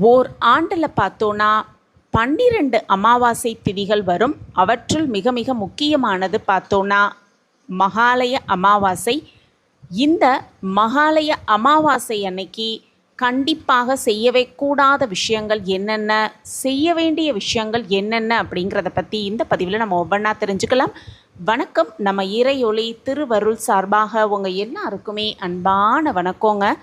ஓர் ஆண்டில் பார்த்தோன்னா பன்னிரண்டு அமாவாசை திதிகள் வரும். அவற்றுள் மிக மிக முக்கியமானது பார்த்தோன்னா மகாலய அமாவாசை. இந்த மகாலய அமாவாசை அன்னைக்கு கண்டிப்பாக செய்யவே கூடாத விஷயங்கள் என்னென்ன செய்ய வேண்டிய விஷயங்கள் என்னென்ன அப்படிங்கிறத பற்றி இந்த பதிவில் நம்ம ஒவ்வொன்றா தெரிஞ்சுக்கலாம். வணக்கம் நம்ம இறையொளி திருவருள் சார்பாக உங்கள் எல்லாருக்குமே அன்பான வணக்கங்க.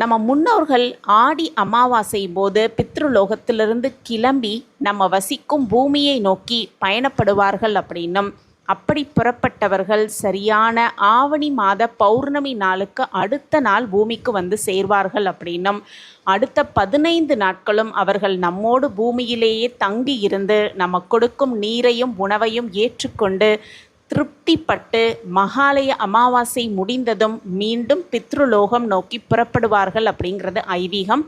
நம்ம முன்னோர்கள் ஆடி அமாவாசை போது பித்ருலோகத்திலிருந்து கிளம்பி நம்ம வசிக்கும் பூமியை நோக்கி பயணப்படுவார்கள் அப்படின்னும். அப்படி புறப்பட்டவர்கள் சரியான ஆவணி மாத பௌர்ணமி நாளுக்கு அடுத்த நாள் பூமிக்கு வந்து சேர்வார்கள் அப்படின்னும். அடுத்த பதினைந்து நாட்களும் அவர்கள் நம்மோடு பூமியிலேயே தங்கி இருந்து நம்ம கொடுக்கும் நீரையும் உணவையும் ஏற்றுக்கொண்டு திருப்திப்பட்டு மகாலய அமாவாசை முடிந்ததும் மீண்டும் பித்ருலோகம் நோக்கி புறப்படுவார்கள் அப்படிங்கிறது ஐதீகம்.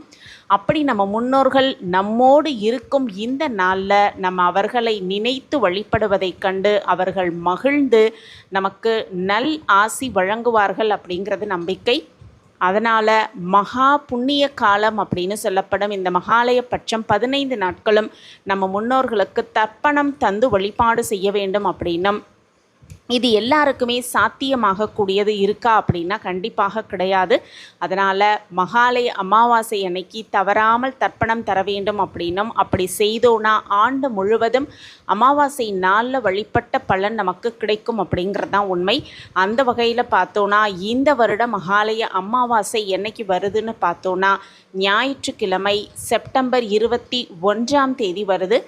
அப்படி நம்ம முன்னோர்கள் நம்மோடு இருக்கும் இந்த நாளில் நம்ம அவர்களை நினைத்து வழிபடுவதைக் கண்டு அவர்கள் மகிழ்ந்து நமக்கு நல் ஆசி வழங்குவார்கள் அப்படிங்கிறது நம்பிக்கை. அதனால் மகா புண்ணிய காலம் அப்படின்னு சொல்லப்படும் இந்த மகாலய பட்சம் பதினைந்து நாட்களும் நம்ம முன்னோர்களுக்கு தர்ப்பணம் தந்து வழிபாடு செய்ய வேண்டும் அப்படின்னும் இது எல்லாருக்குமே சாத்தியமாகக்கூடியது இருக்கா அப்படின்னா கண்டிப்பாக கிடையாது. அதனால் மகாலய அமாவாசை அன்னைக்கு தவறாமல் தர்ப்பணம் தர வேண்டும் அப்படின்னும் அப்படி செய்தோன்னா ஆண்டு முழுவதும் அமாவாசை நாளில் வழிபட்ட பலன் நமக்கு கிடைக்கும் அப்படிங்கிறது தான் உண்மை. அந்த வகையில் பார்த்தோன்னா இந்த வருட மகாலய அமாவாசை என்னைக்கு வருதுன்னு பார்த்தோன்னா ஞாயிற்றுக்கிழமை செப்டம்பர் இருபத்தி ஒன்றாம் தேதி வருது.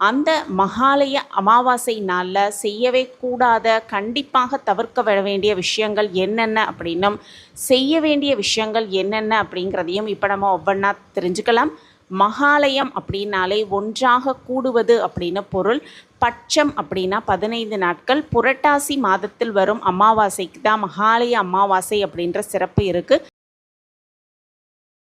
அந்த மகாலய அமாவாசை நாளில் செய்யவே கூடாத கண்டிப்பாக தவிர்க்க வேண்டிய விஷயங்கள் என்னென்ன அப்படின்னும் செய்ய வேண்டிய விஷயங்கள் என்னென்ன அப்படிங்கிறதையும் இப்போ நம்ம ஒவ்வொன்றா தெரிஞ்சுக்கலாம். மகாலயம் அப்படின்னாலே ஒன்றாக கூடுவது அப்படின்னு பொருள். பட்சம் அப்படின்னா பதினைந்து நாட்கள். புரட்டாசி மாதத்தில் வரும் அமாவாசைக்கு தான் மகாலய அமாவாசை அப்படின்ற சிறப்பு இருக்குது